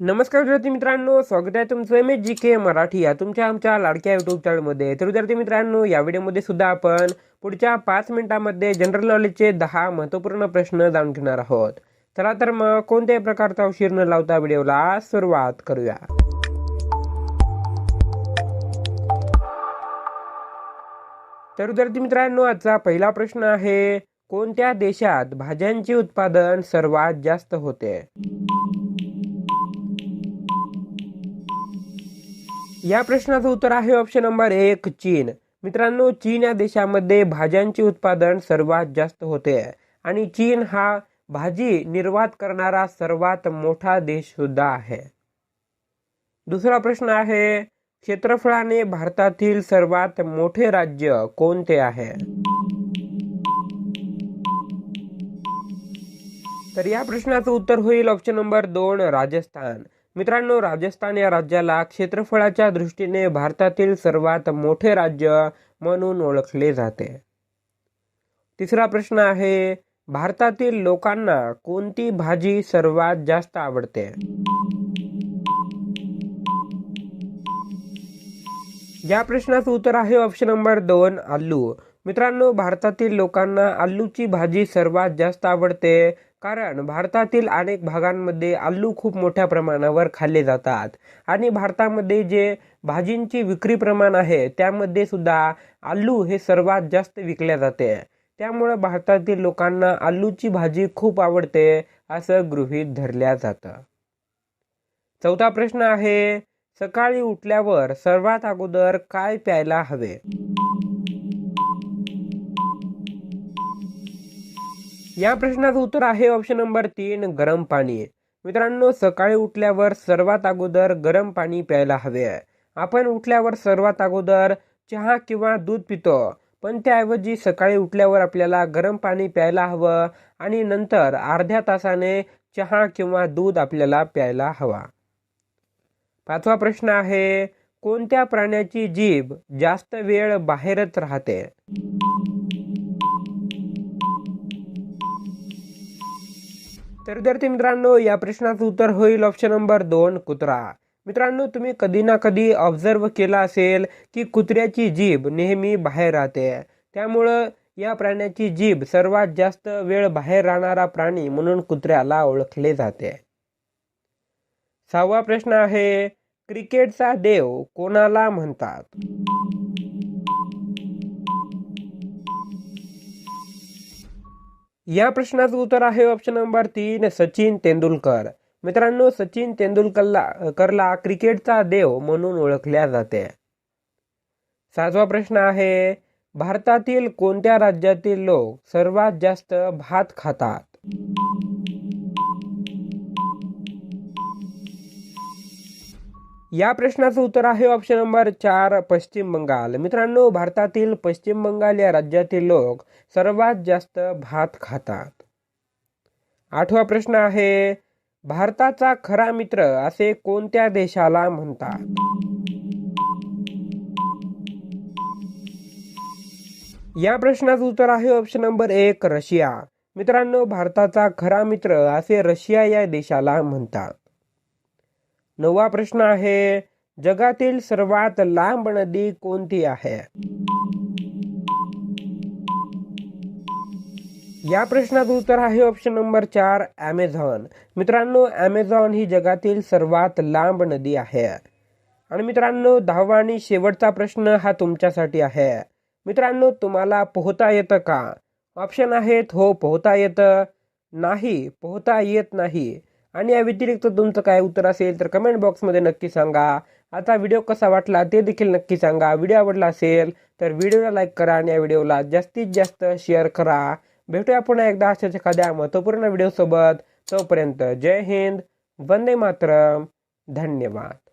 नमस्कार विद्यार्थी मित्रांनो स्वागत आहे तुमचं M H G K Marathi या तुमच्या आमच्या लाडक्या युट्यूब चॅनलमध्ये तर विद्यार्थी मित्रांनो या व्हिडिओमध्ये सुद्धा आपण पुढच्या पाच मिनिटांमध्ये जनरल नॉलेजचे दहा महत्त्वपूर्ण प्रश्न जाणून घेणार आहोत. चला तर मग कोणत्याही प्रकारचा उशीर न लावता व्हिडिओला सुरुवात करूया. तर विद्यार्थी मित्रांनो आजचा पहिला प्रश्न आहे कोणत्या देशात भाज्यांचे उत्पादन सर्वात जास्त होते? या प्रश्नाचं उत्तर आहे ऑप्शन नंबर एक चीन. मित्रांनो चीन या देशामध्ये भाज्यांचे उत्पादन सर्वात जास्त होते. आणि चीन हा भाजी निर्वात करणारा सर्वात मोठा देश सुद्धा आहे. दुसरा प्रश्न आहे क्षेत्रफळाने भारतातील सर्वात मोठे राज्य कोणते आहे? तर या प्रश्नाचं उत्तर होईल ऑप्शन नंबर दोन राजस्थान. मित्रांनो राजस्थान या राज्याला क्षेत्रफळाच्या दृष्टीने भारतातील सर्वात मोठे राज्य म्हणून ओळखले जाते. तिसरा प्रश्न आहे भारतातील लोकांना कोणती भाजी सर्वात जास्त आवडते? या प्रश्नाचं उत्तर आहे ऑप्शन नंबर दोन आलू. मित्रांनो भारतातील लोकांना आलूची भाजी सर्वात जास्त आवडते कारण भारतातील अनेक भागांमध्ये आलू खूप मोठ्या प्रमाणावर खाल्ले जातात. आणि भारतामध्ये जे भाजींची विक्री प्रमाण आहे त्यामध्ये सुद्धा आलू हे सर्वात जास्त विकले जाते. त्यामुळे भारतातील लोकांना आलूची भाजी खूप आवडते असं गृहीत धरल्या जातं. चौथा प्रश्न आहे सकाळी उठल्यावर सर्वात अगोदर काय प्यायला हवे? या प्रश्नाचं उत्तर आहे ऑप्शन नंबर तीन गरम पाणी. मित्रांनो सकाळी उठल्यावर सर्वात अगोदर गरम पाणी प्यायला हवे आपण उठल्यावर सर्वात अगोदर चहा किंवा दूध पितो पण त्याऐवजी सकाळी उठल्यावर आपल्याला गरम पाणी प्यायला हवं आणि नंतर अर्ध्या तासाने चहा किंवा दूध आपल्याला प्यायला हवा. पाचवा प्रश्न आहे कोणत्या प्राण्याची जीभ जास्त वेळ बाहेरच राहते? तर विद्यार्थी मित्रांनो या प्रश्नाचं उत्तर होईल ऑप्शन नंबर दोन कुत्रा. मित्रांनो तुम्ही कधी ना कधी ऑब्झर्व केला असेल की कुत्र्याची जीभ नेहमी बाहेर राहते. त्यामुळं या प्राण्याची जीभ सर्वात जास्त वेळ बाहेर राहणारा प्राणी म्हणून कुत्र्याला ओळखले जाते. सहावा प्रश्न आहे क्रिकेटचा देव कोणाला म्हणतात? या प्रश्नाचं उत्तर आहे ऑप्शन नंबर तीन सचिन तेंडुलकर. मित्रांनो सचिन तेंडुलकरला करला क्रिकेटचा देव म्हणून ओळखल्या जाते. सातवा प्रश्न आहे भारतातील कोणत्या राज्यातील लोक सर्वात जास्त भात खातात? या प्रश्नाचं उत्तर आहे ऑप्शन नंबर चार पश्चिम बंगाल. मित्रांनो भारतातील पश्चिम बंगाल या राज्यातील लोक सर्वात जास्त भात खातात. आठवा प्रश्न आहे भारताचा खरा मित्र असे कोणत्या देशाला म्हणतात? या प्रश्नाचं उत्तर आहे ऑप्शन नंबर एक रशिया. मित्रांनो भारताचा खरा मित्र असे रशिया या देशाला म्हणतात. नववा प्रश्न आहे जगातील सर्वात लांब नदी कोणती आहे? या प्रश्नाचं उत्तर आहे ऑप्शन नंबर चार ॲमेझॉन मित्रांनो ॲमेझॉन ही जगातील सर्वात लांब नदी आहे. आणि मित्रांनो दहावा आणि शेवटचा प्रश्न हा तुमच्यासाठी आहे. मित्रांनो तुम्हाला पोहता येतं का? ऑप्शन आहेत हो पोहता येतं. नाही पोहता येत नाही. आणि या व्यतिरिक्त तुमचं काय उत्तर असेल तर कमेंट बॉक्समध्ये नक्की सांगा. आता व्हिडिओ कसा वाटला ते देखील नक्की सांगा. व्हिडिओ आवडला असेल तर व्हिडिओला लाईक करा आणि या व्हिडिओला जास्तीत जास्त शेअर करा. भेटूया पुन्हा एकदा अशाच एखाद्या महत्त्वपूर्ण व्हिडिओसोबत. तोपर्यंत जय हिंद वंदे मातरम. धन्यवाद.